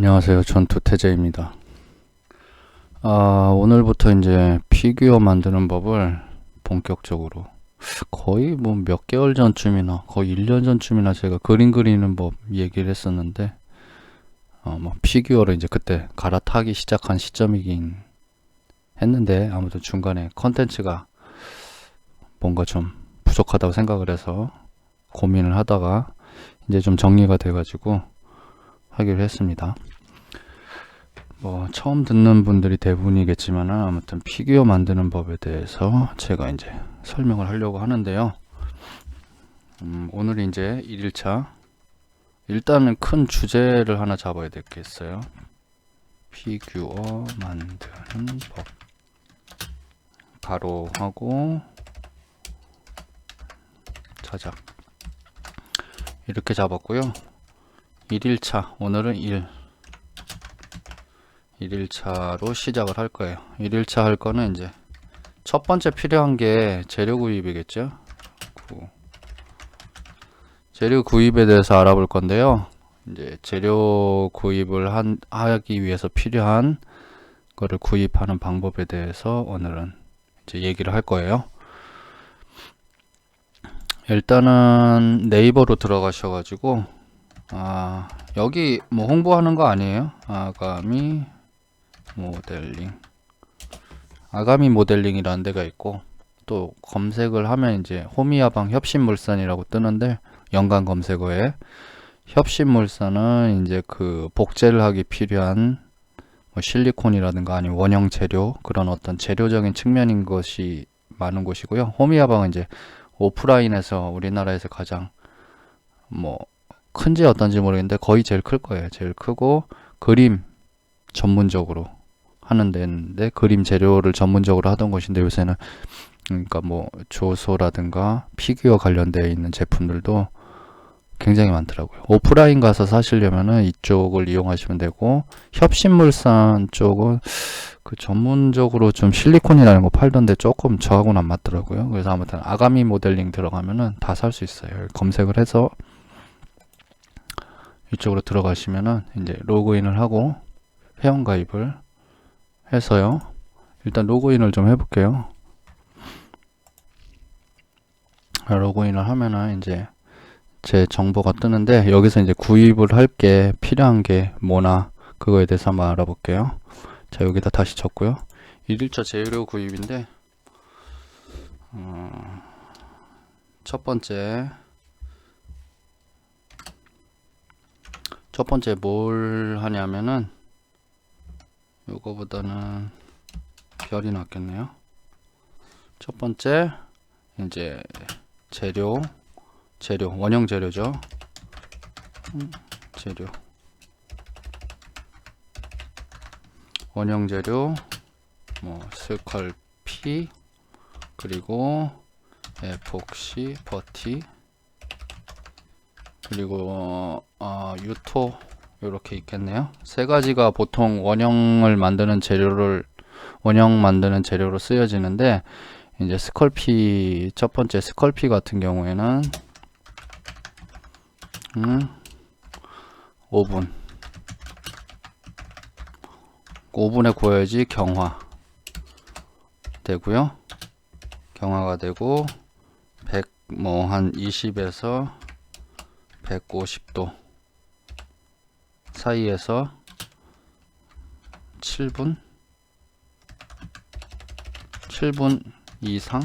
안녕하세요. 전투태제입니다. 아, 오늘부터 이제 피규어 만드는 법을 본격적으로 거의 뭐 몇 개월 전쯤이나 거의 1년 전쯤이나 제가 그림 그리는 법 얘기를 했었는데 어, 뭐 피규어를 이제 그때 갈아타기 시작한 시점이긴 했는데 아무튼 중간에 컨텐츠가 뭔가 좀 부족하다고 생각을 해서 고민을 하다가 이제 좀 정리가 돼가지고 하기로 했습니다. 뭐 처음 듣는 분들이 대부분이겠지만 아무튼 피규어 만드는 법에 대해서 제가 이제 설명을 하려고 하는데요. 음, 오늘 이제 1일차 일단은 큰 주제를 하나 잡아야 되겠어요. 피규어 만드는 법 가로 하고 자작 이렇게 잡았고요. 1일차 오늘은 1 1일차로 시작을 할 거예요. 1일차 할 거는 이제 첫 번째 필요한 게 재료 구입이겠죠? 구. 재료 구입에 대해서 알아볼 건데요. 이제 재료 구입을 한, 하기 위해서 필요한 거를 구입하는 방법에 대해서 오늘은 이제 얘기를 할 거예요. 일단은 네이버로 들어가셔 가지고 아 여기 뭐 홍보하는 거 아니에요? 아가미 모델링 아가미 모델링이라는 데가 있고 또 검색을 하면 이제 호미야방 협신물산이라고 뜨는데 연관 검색어에 협신물산은 이제 그 복제를 하기 필요한 뭐 실리콘이라든가 아니면 원형 재료 그런 어떤 재료적인 측면인 것이 많은 곳이고요 호미야방은 이제 오프라인에서 우리나라에서 가장 뭐 큰지 어떤지 모르겠는데 거의 제일 클 거예요. 제일 크고 그림 전문적으로 하는 데인데 그림 재료를 전문적으로 하던 곳인데 요새는 그러니까 뭐 조소라든가 피규어 관련되어 있는 제품들도 굉장히 많더라고요. 오프라인 가서 사시려면은 이쪽을 이용하시면 되고 협신물산 쪽은 그 전문적으로 좀 실리콘이라는 거 팔던데 조금 저하고는 안 맞더라고요. 그래서 아무튼 아가미 모델링 들어가면은 다 살 수 있어요. 검색을 해서 이쪽으로 들어가시면은 이제 로그인을 하고 회원 가입을 해서요. 일단 로그인을 좀 해볼게요. 로그인을 하면은 이제 제 정보가 뜨는데 여기서 이제 구입을 할 게 필요한 게 뭐나 그거에 대해서 한번 알아볼게요. 자 여기다 다시 쳤고요. 1일차 재료 구입인데 어, 첫 번째 첫 번째 뭘 하냐면은 요거보다는 별이 낫겠네요. 첫 번째 이제 재료 재료 원형 재료죠. 음, 재료 원형 재료 뭐 스컬피 그리고 에폭시 버티 그리고 어, 유토 이렇게 있겠네요. 세 가지가 보통 원형을 만드는 재료를 원형 만드는 재료로 쓰여지는데 이제 스컬피 첫 번째 스컬피 같은 경우에는 음, 오븐 오븐에 구워야지 경화 되고요. 경화가 되고 100 뭐 한 20에서 150도 사이에서 7분? 7분 이상?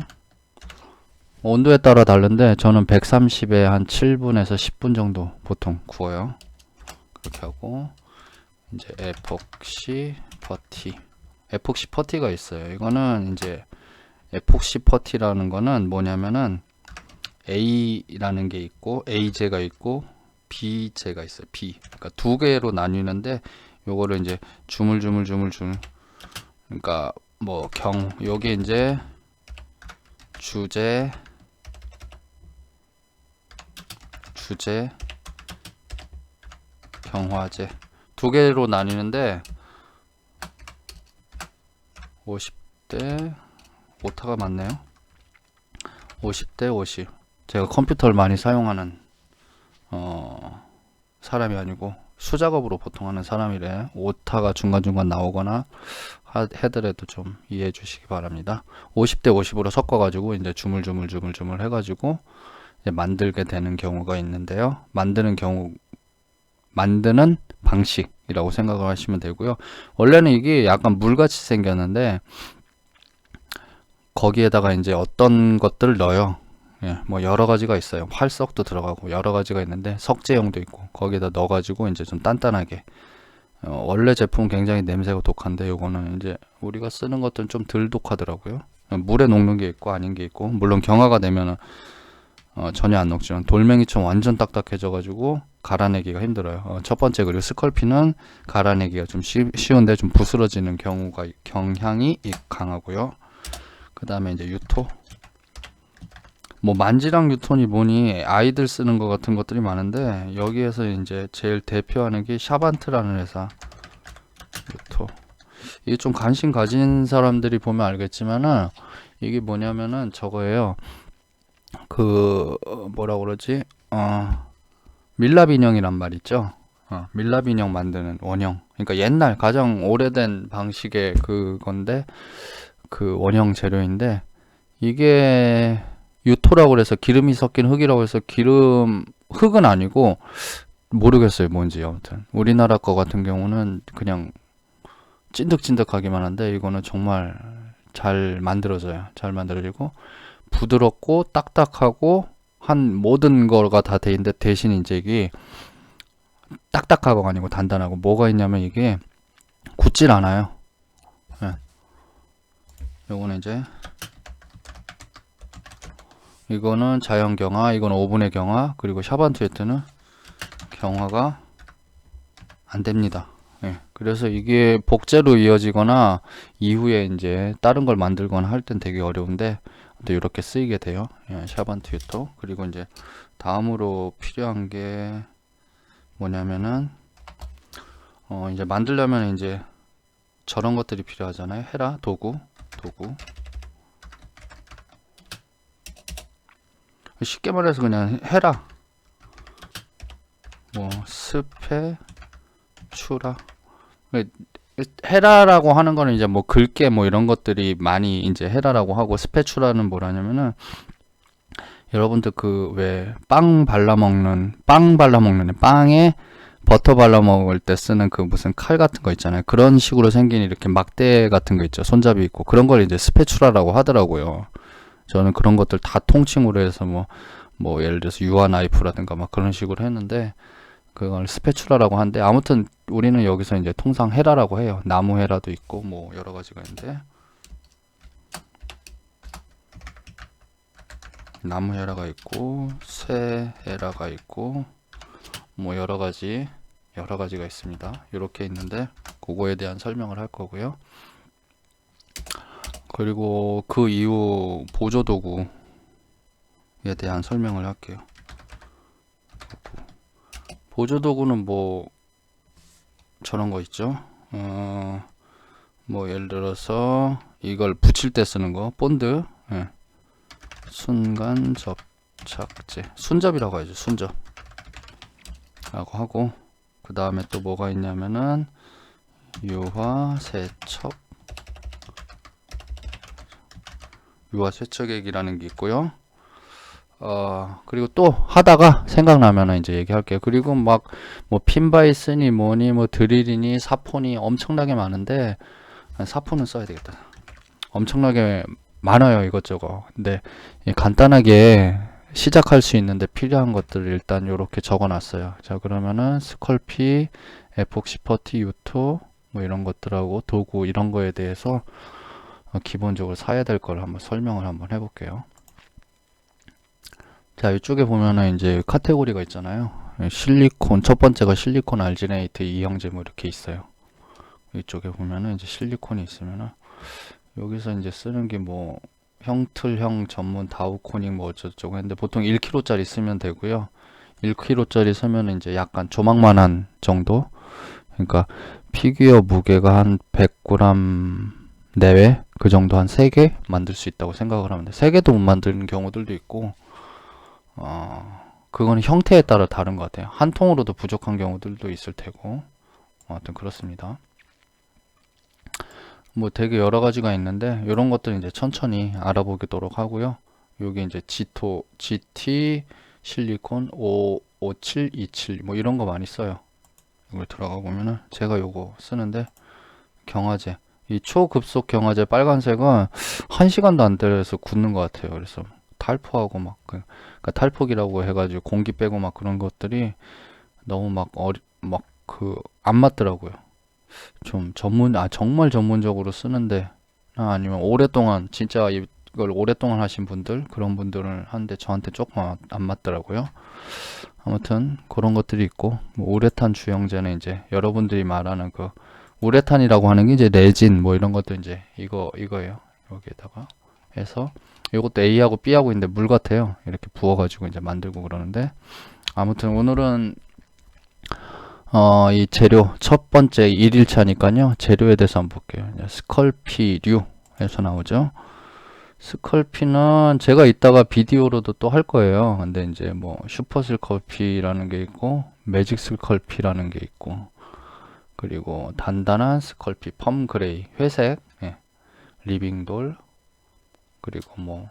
온도에 따라 다른데 저는 130에 한 7분에서 10분 정도 보통 구워요. 그렇게 하고 이제 에폭시 퍼티. 에폭시 퍼티가 있어요. 이거는 이제 에폭시 퍼티라는 거는 뭐냐면은 A라는 게 있고 A제가 있고 B제가 있어요. B. 그러니까 두 개로 나뉘는데 요거를 이제 주물주물주물주물 그러니까 뭐경 요게 이제 주제 주제 경화제 두 개로 나뉘는데 50대 오타가 맞네요. 50대 50 제가 컴퓨터를 많이 사용하는 어, 사람이 아니고 수작업으로 보통 하는 사람이래. 오타가 중간중간 나오거나 하- 해더라도 좀 이해해 주시기 바랍니다. 50대 50으로 섞어 가지고 이제 주물주물 주물주물 해 가지고 이제 만들게 되는 경우가 있는데요. 만드는 경우, 만드는 방식이라고 생각을 하시면 되고요. 원래는 이게 약간 물같이 생겼는데 거기에다가 이제 어떤 것들을 넣어요. 예, 뭐 여러 가지가 있어요. 활석도 들어가고 여러 가지가 있는데 석재용도 있고 거기에다 넣어가지고 이제 좀 단단하게 어, 원래 제품은 굉장히 냄새가 독한데 요거는 이제 우리가 쓰는 것들은 좀 덜 독하더라고요. 물에 녹는 게 있고 아닌 게 있고 물론 경화가 되면은 어, 전혀 안 녹지만 돌멩이처럼 완전 딱딱해져가지고 갈아내기가 힘들어요. 어, 첫 번째 그리고 스컬피는 갈아내기가 좀 쉬, 쉬운데 좀 부스러지는 경우가 경향이 이- 강하고요. 그 다음에 이제 유토 뭐 만지랑 유톤이 뭐니 아이들 쓰는 것 같은 것들이 많은데 여기에서 이제 제일 대표하는 게 샤반트라는 회사. 유토 이게 좀 관심 가진 사람들이 보면 알겠지만은 이게 뭐냐면은 저거예요. 그 어, 뭐라 그러지? 어 밀랍 인형이란 말 있죠? 어, 밀랍 인형 만드는 원형. 그러니까 옛날 가장 오래된 방식의 그건데 그 원형 재료인데 이게 유토라고 그래서 기름이 섞인 흙이라고 해서 기름 흙은 아니고 모르겠어요 뭔지 아무튼. 우리나라 거 같은 경우는 그냥 찐득찐득하기만 한데 이거는 정말 잘 만들어져요. 잘 만들어지고 부드럽고 딱딱하고 한 모든 거가 다 돼 있는데 대신 이제 이게 딱딱하고가 아니고 단단하고 뭐가 있냐면 이게 굳질 않아요. 예. 요거는 이제 이거는 자연 경화, 이건 오븐의 경화, 그리고 샤반트에트는 경화가 안 됩니다. 예, 그래서 이게 복제로 이어지거나 이후에 이제 다른 걸 만들거나 할 땐 되게 어려운데 또 이렇게 쓰이게 돼요. 예, 샤반트 유토. 그리고 이제 다음으로 필요한 게 뭐냐면은 어 이제 만들려면 이제 저런 것들이 필요하잖아요. 헤라 도구, 도구. 쉽게 말해서 그냥 해라. 뭐 스페 추라. 헤라라고 하는 거는 이제 뭐 글게 뭐 이런 것들이 많이 이제 헤라라고 하고 스페추라는 뭐라냐면은 여러분들 그 왜 빵 발라 먹는 빵 발라 먹는 빵에 버터 발라 먹을 때 쓰는 그 무슨 칼 같은 거 있잖아요. 그런 식으로 생긴 이렇게 막대 같은 거 있죠. 손잡이 있고 그런 걸 이제 스페추라라고 하더라고요. 저는 그런 것들 다 통칭으로 해서 뭐, 뭐, 예를 들어서 유아 나이프라든가 막 그런 식으로 했는데, 그걸 스페추라라고 하는데, 아무튼 우리는 여기서 이제 통상 헤라라고 해요. 나무 헤라도 있고, 뭐, 여러 가지가 있는데, 나무 헤라가 있고, 쇠 헤라가 있고, 뭐, 여러 가지, 여러 가지가 있습니다. 이렇게 있는데, 그거에 대한 설명을 할 거고요. 그리고 그 이후 보조도구에 대한 설명을 할게요. 보조도구는 뭐 저런 거 있죠. 어, 뭐 예를 들어서 이걸 붙일 때 쓰는 거 본드, 예. 순간 접착제, 순접이라고 하죠. 순접. 라고 하고 그 다음에 또 뭐가 있냐면은 유화 세척 유화 세척액이라는 게 있고요. 어, 그리고 또 하다가 생각나면은 이제 얘기할게요. 그리고 막 뭐 핀바이스니 뭐니 뭐 드릴이니 사폰이 엄청나게 많은데 아, 사폰은 써야 되겠다. 엄청나게 많아요 이것저것. 근데 이 간단하게 시작할 수 있는데 필요한 것들을 일단 이렇게 적어놨어요. 자 그러면은 스컬피, 에폭시 퍼티, 유토 뭐 이런 것들하고 도구 이런 거에 대해서 어, 기본적으로 사야 될 걸 한번 설명을 한번 해볼게요. 자, 이쪽에 보면은 이제 카테고리가 있잖아요. 예, 실리콘, 첫 번째가 실리콘 알지네이트 이형제 뭐 이렇게 있어요. 이쪽에 보면은 이제 실리콘이 있으면은 여기서 이제 쓰는 게 뭐 형틀형 전문 다우코닝 뭐 어쩌고저쩌고 했는데 보통 1kg짜리 쓰면 되고요. 1kg짜리 쓰면 이제 약간 조망만한 정도. 그러니까 피규어 무게가 한 100g 내외 그 정도 한 3개 만들 수 있다고 생각을 하면 돼. 3개도 못 만드는 경우들도 있고 어 그거는 형태에 따라 다른 것 같아요. 한 통으로도 부족한 경우들도 있을 테고. 아무튼 그렇습니다. 뭐 되게 여러 가지가 있는데 이런 것들 이제 천천히 알아보도록 하고요. 요게 이제 지토, GT, 실리콘 55727 뭐 이런 거 많이 써요. 이걸 들어가 보면은 제가 요거 쓰는데 경화제 이 초급속 경화제 빨간색은 한 시간도 안 돼서 굳는 것 같아요. 그래서 탈포하고 막 그, 그러니까 탈폭이라고 해가지고 공기 빼고 막 그런 것들이 너무 막 어리 막 그 안 맞더라고요. 좀 전문 아 정말 전문적으로 쓰는데 아, 아니면 오랫동안 진짜 이걸 오랫동안 하신 분들 그런 분들은 하는데 저한테 조금 안- 안 맞더라고요. 아무튼 그런 것들이 있고 뭐 우레탄 주영제는 이제 여러분들이 말하는 그 우레탄이라고 하는 게 이제 레진 뭐 이런 것도 이제 이거 이거예요. 여기에다가 해서 이것도 A하고 B하고 있는데 물 같아요. 이렇게 부어가지고 이제 만들고 그러는데 아무튼 오늘은 어, 이 재료 첫 번째 1일차니까요. 재료에 대해서 한번 볼게요. 이제 스컬피류에서 나오죠. 스컬피는 제가 이따가 비디오로도 또 할 거예요. 근데 이제 뭐 슈퍼 스컬피라는 게 있고 매직 스컬피라는 게 있고 그리고 단단한 스컬피 펌 그레이 회색 예. 리빙돌 그리고 뭐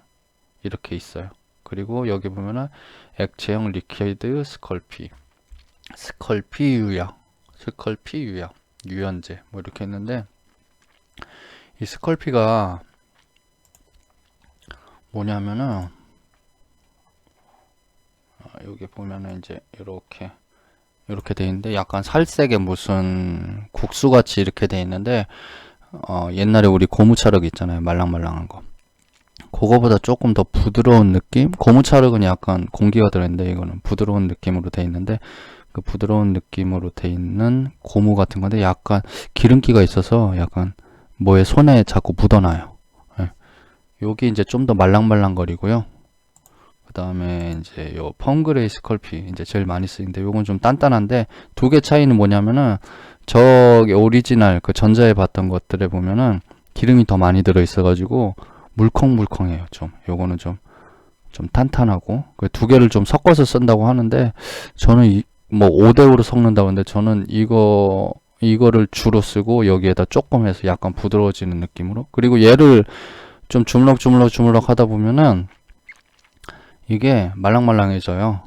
이렇게 있어요. 그리고 여기 보면은 액체형 리퀴드 스컬피 스컬피 유약 스컬피 유약 유연제 뭐 이렇게 있는데 이 스컬피가 뭐냐면은 아, 여기 보면은 이제 이렇게 이렇게 돼 있는데 약간 살색의 무슨 국수 같이 이렇게 돼 있는데 어 옛날에 우리 고무차륵 있잖아요 말랑말랑한 거 그거보다 조금 더 부드러운 느낌 고무차륵은 약간 공기가 들어있는데 이거는 부드러운 느낌으로 돼 있는데 그 부드러운 느낌으로 돼 있는 고무 같은 건데 약간 기름기가 있어서 약간 뭐에 손에 자꾸 묻어나요 예. 여기 이제 좀 더 말랑말랑거리고요. 그 다음에 이제 요 펑그레이 스컬피 이제 제일 많이 쓰이는데 요건 좀 단단한데 두 개 차이는 뭐냐면은 저기 오리지널 그 전자에 봤던 것들에 보면은 기름이 더 많이 들어 있어 가지고 물컹물컹해요 좀. 요거는 좀좀 탄탄하고. 그 두 개를 좀 섞어서 쓴다고 하는데 저는 이, 뭐 5대5로 섞는다고 하는데 저는 이거 이거를 주로 쓰고 여기에다 조금 해서 약간 부드러워지는 느낌으로. 그리고 얘를 좀 주물럭 주물럭 주물럭 하다 보면은 이게 말랑말랑해져요.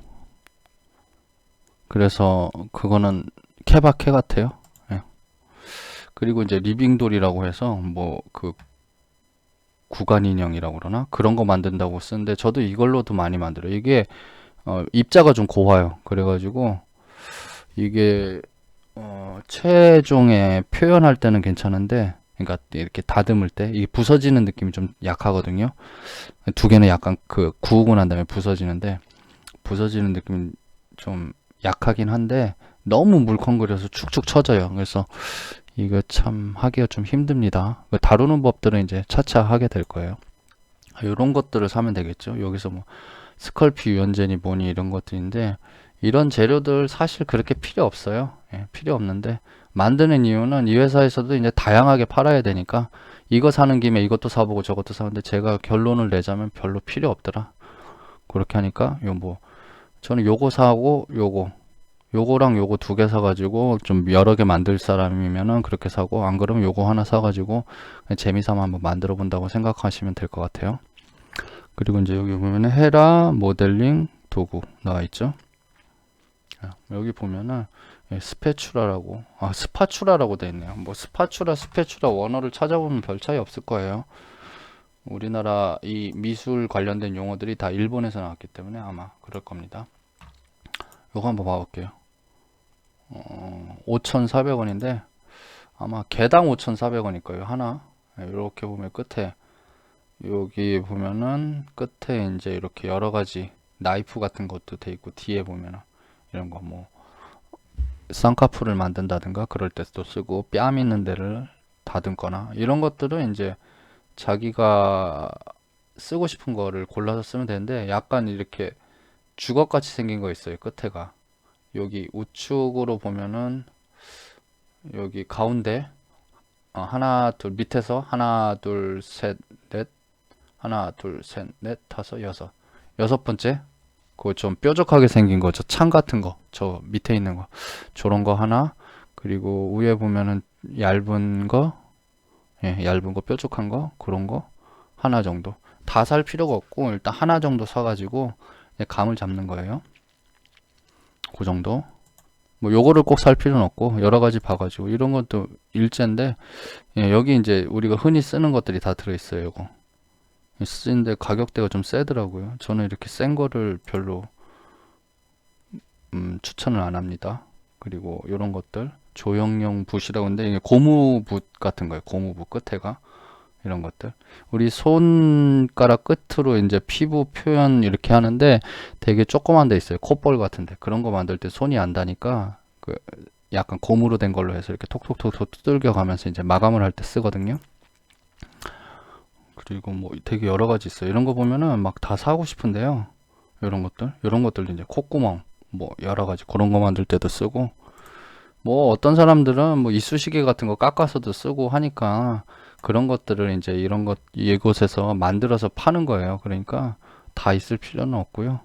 그래서 그거는 케바케 같아요. 예. 그리고 이제 리빙돌이라고 해서 뭐 그 구간 인형이라고 그러나 그런 거 만든다고 쓰는데 저도 이걸로도 많이 만들어요. 이게 어, 입자가 좀 고와요. 그래가지고 이게 어, 최종에 표현할 때는 괜찮은데 그러니까 이렇게 다듬을 때 이게 부서지는 느낌이 좀 약하거든요. 두 개는 약간 그 구우고 난 다음에 부서지는데 부서지는 느낌 좀 약하긴 한데 너무 물컹거려서 축축 처져요. 그래서 이거 참 하기가 좀 힘듭니다. 그 다루는 법들은 이제 차차 하게 될 거예요. 이런 것들을 사면 되겠죠. 여기서 뭐 스컬피 유연제니 뭐니 이런 것들인데 이런 재료들 사실 그렇게 필요 없어요. 예, 필요 없는데 만드는 이유는 이 회사에서도 이제 다양하게 팔아야 되니까 이거 사는 김에 이것도 사보고 저것도 사는데 제가 결론을 내자면 별로 필요 없더라. 그렇게 하니까 요 뭐 저는 요거 사고 요거 요거랑 요거 두 개 사가지고 좀 여러 개 만들 사람이면은 그렇게 사고 안 그러면 요거 하나 사가지고 재미삼아 한번 만들어 본다고 생각하시면 될 것 같아요. 그리고 이제 여기 보면은 헤라 모델링 도구 나와 있죠. 아, 여기 보면은 예, 스패추라라고 아 스파추라라고 돼 있네요. 뭐 스파추라 스패추라 원어를 찾아보면 별 차이 없을 거예요. 우리나라 이 미술 관련된 용어들이 다 일본에서 나왔기 때문에 아마 그럴 겁니다. 요거 한번 봐볼게요. 어, 5,400원인데 아마 개당 5,400원일 거예요. 하나 이렇게 보면 끝에 여기 보면은 끝에 이제 이렇게 여러 가지 나이프 같은 것도 돼 있고 뒤에 보면은 이런 거뭐 쌍꺼풀을 만든다든가 그럴 때도 쓰고 뺨 있는 데를 다듬거나 이런 것들은 이제 자기가 쓰고 싶은 거를 골라서 쓰면 되는데 약간 이렇게 주걱같이 생긴 거 있어요 끝에가. 여기 우측으로 보면은 여기 가운데 어, 하나 둘 밑에서 하나 둘 셋 넷 하나 둘 셋 넷 다섯 여섯. 여섯 번째 그좀 뾰족하게 생긴 거, 저 창 같은 거, 저 밑에 있는 거, 저런 거 하나, 그리고 위에 보면은 얇은 거, 예, 얇은 거, 뾰족한 거, 그런 거 하나 정도. 다 살 필요가 없고 일단 하나 정도 사가지고 예, 감을 잡는 거예요. 그 정도. 뭐 요거를 꼭 살 필요는 없고 여러 가지 봐가지고 이런 것도 일제인데 예, 여기 이제 우리가 흔히 쓰는 것들이 다 들어있어요. 요거. 쓰는데 가격대가 좀 세더라고요. 저는 이렇게 센 거를 별로 음, 추천을 안 합니다. 그리고 이런 것들 조형용 붓이라고 하는데 이게 고무붓 같은 거예요. 고무붓 끝에가 이런 것들. 우리 손가락 끝으로 이제 피부 표현 이렇게 하는데 되게 조그만 데 있어요. 콧볼 같은데 그런 거 만들 때 손이 안 닿으니까 그 약간 고무로 된 걸로 해서 이렇게 톡톡톡톡 두들겨 가면서 이제 마감을 할 때 쓰거든요. 그리고 뭐 되게 여러 가지 있어요. 이런 거 보면은 막 다 사고 싶은데요. 이런 것들, 이런 것들 이제 콧구멍, 뭐 여러 가지 그런 거 만들 때도 쓰고, 뭐 어떤 사람들은 뭐 이쑤시개 같은 거 깎아서도 쓰고 하니까 그런 것들을 이제 이런 것 이곳에서 만들어서 파는 거예요. 그러니까 다 있을 필요는 없고요.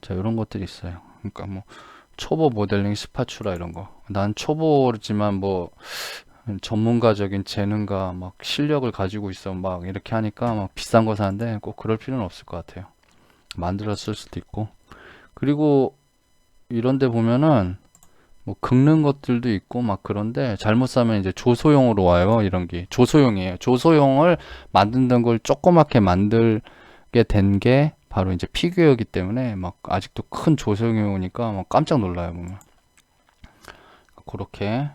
자, 이런 것들이 있어요. 그러니까 뭐 초보 모델링 스파츌라 이런 거. 난 초보지만 뭐 전문가적인 재능과 막 실력을 가지고 있어. 막 이렇게 하니까 막 비싼 거 사는데 꼭 그럴 필요는 없을 것 같아요. 만들어 쓸 수도 있고. 그리고 이런 데 보면은 뭐 긁는 것들도 있고 막 그런데 잘못 사면 이제 조소용으로 와요 이런 게. 조소용이에요. 조소용을 만드는 걸 조그맣게 만들게 된 게 바로 이제 피규어이기 때문에 막 아직도 큰 조소용이 오니까 막 깜짝 놀라요 보면. 그렇게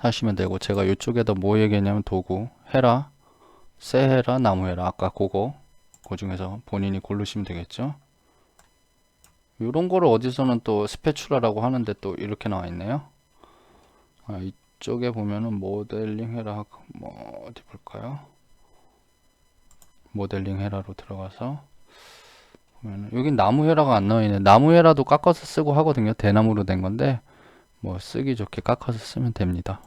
사시면 되고 제가 이쪽에다 뭐 얘기했냐면 도구 헤라 새헤라 나무헤라 아까 그거 그 중에서 본인이 고르시면 되겠죠? 이런 거를 어디서는 또 스패츄라라고 하는데 또 이렇게 나와 있네요. 아, 이쪽에 보면은 모델링 헤라 뭐 어디 볼까요? 모델링 헤라로 들어가서 여긴 나무 헤라가 안 나와 있네. 나무 헤라도 깎아서 쓰고 하거든요. 대나무로 된 건데 뭐 쓰기 좋게 깎아서 쓰면 됩니다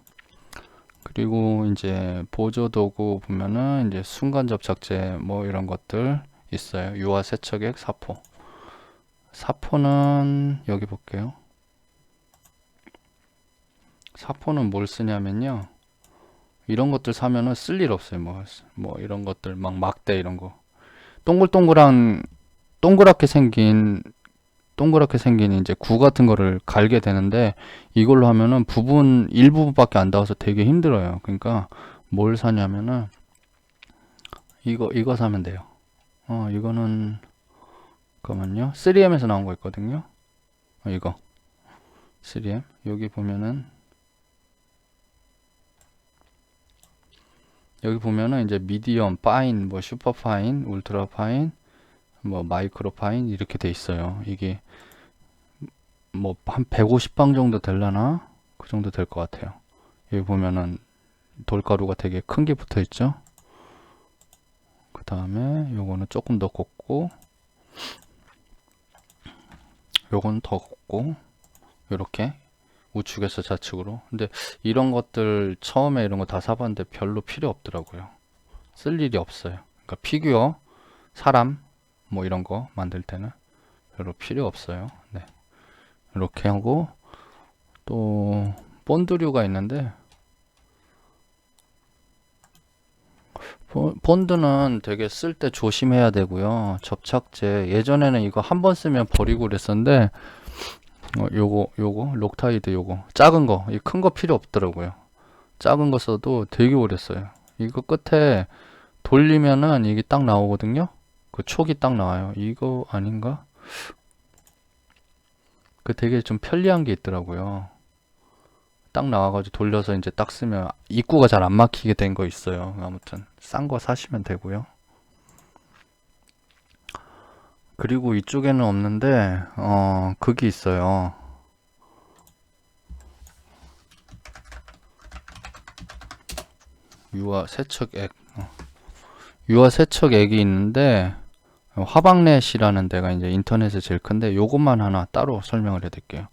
그리고 이제 보조 도구 보면은 이제 순간 접착제 뭐 이런 것들 있어요. 유화 세척액 사포. 사포는 여기 볼게요. 사포는 뭘 쓰냐면요. 이런 것들 사면은 쓸 일 없어요. 뭐, 뭐 이런 것들 막 막대 이런 거. 동글동글한 동그랗게 생긴 동그랗게 생긴 이제 구 같은 거를 갈게 되는데 이걸로 하면은 부분 일부분밖에 안 닿아서 되게 힘들어요. 그러니까 뭘 사냐면은 이거 이거 사면 돼요. 어 이거는 잠깐만요. 3M에서 나온 거 있거든요. 어, 이거 3M 여기 보면은 여기 보면은 이제 미디엄, 파인, 뭐 슈퍼 파인, 울트라 파인, 뭐 마이크로 파인 이렇게 돼 있어요. 이게 뭐 한 150방 정도 될라나? 그 정도 될 것 같아요. 여기 보면은 돌가루가 되게 큰 게 붙어 있죠. 그 다음에 요거는 조금 더 곱고 요건 더 곱고 요렇게 우측에서 좌측으로 근데 이런 것들 처음에 이런 거 다 사봤는데 별로 필요 없더라고요 쓸 일이 없어요 그러니까 피규어 사람 뭐 이런 거 만들 때는 별로 필요 없어요. 네. 이렇게 하고 또 본드류가 있는데 본드는 되게 쓸 때 조심해야 되고요. 접착제 예전에는 이거 한 번 쓰면 버리고 그랬었는데 어, 요거 요거 록타이드 요거 작은 거 이 큰 거 필요 없더라고요. 작은 거 써도 되게 오래 써요. 이거 끝에 돌리면은 이게 딱 나오거든요. 그 촉이 딱 나와요. 이거 아닌가? 그 되게 좀 편리한 게 있더라고요. 딱 나와가지고 돌려서 이제 딱 쓰면 입구가 잘 안 막히게 된 거 있어요. 아무튼 싼 거 사시면 되고요. 그리고 이쪽에는 없는데 어 그게 있어요. 유화 세척액 어. 유화 세척액이 있는데 화방넷이라는 데가 이제 인터넷에 제일 큰데 요것만 하나 따로 설명을 해드릴게요.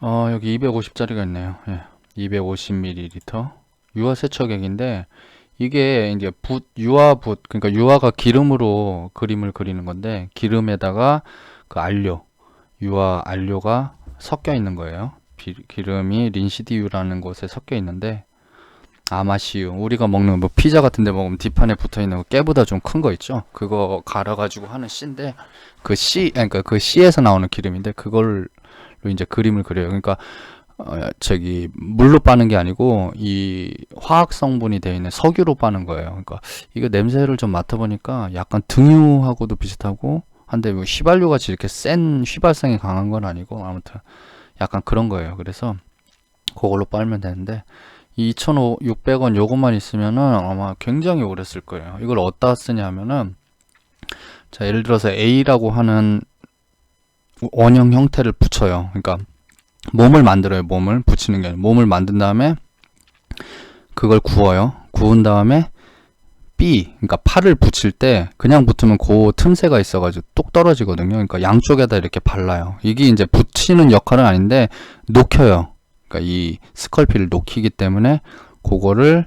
어, 여기 250짜리가 있네요. 예. 250ml 유화 세척액인데 이게 이제 붓 유화 붓 그러니까 유화가 기름으로 그림을 그리는 건데 기름에다가 그 안료 유화 안료가 섞여 있는 거예요. 비- 기름이 린시디유라는 곳에 섞여 있는데 아마시유 우리가 먹는 뭐 피자 같은 데 먹으면 뒷판에 붙어 있는 거 깨보다 좀 큰 거 있죠. 그거 갈아 가지고 하는 씨인데 그 씨 그러니까 그 씨에서 나오는 기름인데 그걸로 이제 그림을 그려요. 그러니까 어, 저기 물로 빠는 게 아니고 이 화학 성분이 되어 있는 석유로 빠는 거예요. 그러니까 이거 냄새를 좀 맡아보니까 약간 등유하고도 비슷하고 한데 뭐 휘발유 같이 이렇게 센 휘발성이 강한 건 아니고 아무튼 약간 그런 거예요. 그래서 그걸로 빨면 되는데 2,600원 요것만 있으면은 아마 굉장히 오래 쓸 거예요. 이걸 어디다 쓰냐 하면은 자 예를 들어서 A라고 하는 원형 형태를 붙여요. 그러니까 몸을 만들어요. 몸을 붙이는 게 아니라 몸을 만든 다음에 그걸 구워요. 구운 다음에 B 그러니까 팔을 붙일 때 그냥 붙으면 그 틈새가 있어가지고 똑 떨어지거든요. 그러니까 양쪽에다 이렇게 발라요. 이게 이제 붙이는 역할은 아닌데 녹혀요. 그러니까 이 스컬피를 녹히기 때문에 그거를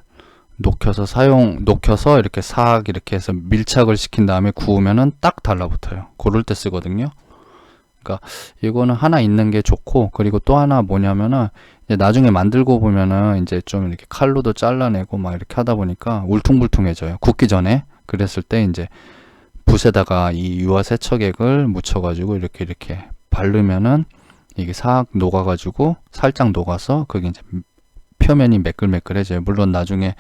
녹여서 사용 녹여서 이렇게 싹 이렇게 해서 밀착을 시킨 다음에 구우면은 딱 달라붙어요. 그럴 때 쓰거든요. 그러니까 이거는 하나 있는 게 좋고 그리고 또 하나 뭐냐면은 나중에 만들고 보면은 이제 좀 이렇게 칼로도 잘라내고 막 이렇게 하다 보니까 울퉁불퉁해져요. 굽기 전에 그랬을 때 이제 붓에다가 이 유화 세척액을 묻혀가지고 이렇게 이렇게 바르면은 이게 싹 녹아가지고 살짝 녹아서 그게 이제 표면이 매끌매끌해져요. 물론 나중에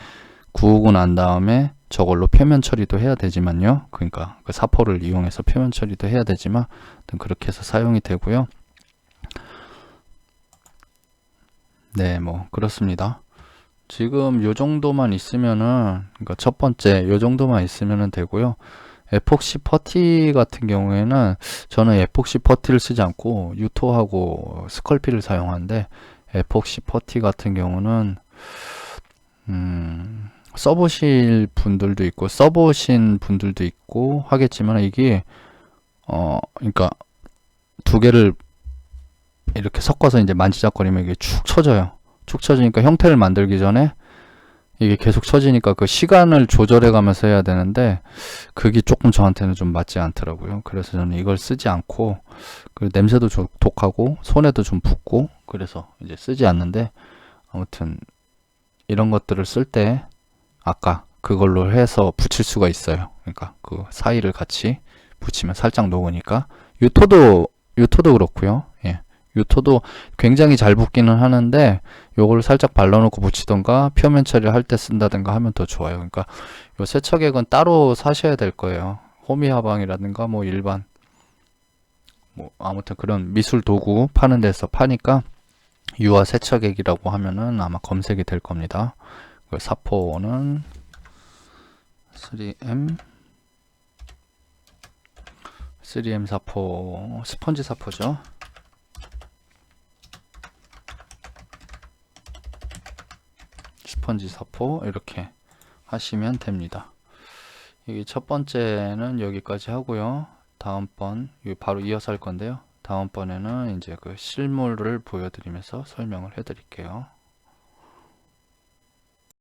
구우고 난 다음에 저걸로 표면 처리도 해야 되지만요. 그러니까 그 사포를 이용해서 표면 처리도 해야 되지만 그렇게 해서 사용이 되고요. 네, 뭐 그렇습니다. 지금 요 정도만 있으면은 그러니까 첫 번째 요 정도만 있으면은 되고요. 에폭시 퍼티 같은 경우에는 저는 에폭시 퍼티를 쓰지 않고 유토하고 스컬피를 사용하는데 에폭시 퍼티 같은 경우는 음, 써보실 분들도 있고 써보신 분들도 있고 하겠지만 이게 어 그러니까 두 개를 이렇게 섞어서 이제 만지작거리면 이게 축 처져요. 축 처지니까 형태를 만들기 전에 이게 계속 처지니까 그 시간을 조절해 가면서 해야 되는데 그게 조금 저한테는 좀 맞지 않더라고요. 그래서 저는 이걸 쓰지 않고 그 냄새도 좀 독하고 손에도 좀 붓고 그래서 이제 쓰지 않는데 아무튼 이런 것들을 쓸 때 아까 그걸로 해서 붙일 수가 있어요. 그러니까 그 사이를 같이 붙이면 살짝 녹으니까 유토도 유토도 그렇고요. 예. 유토도 굉장히 잘 붙기는 하는데 요걸 살짝 발라놓고 붙이던가 표면 처리를 할 때 쓴다든가 하면 더 좋아요. 그러니까 요 세척액은 따로 사셔야 될 거예요. 호미화방이라든가 뭐 일반 뭐 아무튼 그런 미술 도구 파는 데서 파니까 유화 세척액이라고 하면은 아마 검색이 될 겁니다. 그 사포는 3M 3M 사포 스펀지 사포죠. 스펀지 사포 이렇게 하시면 됩니다. 이게 첫 번째는 여기까지 하고요. 다음번 바로 이어서 할 건데요. 다음번에는 이제 그 실물을 보여드리면서 설명을 해드릴게요.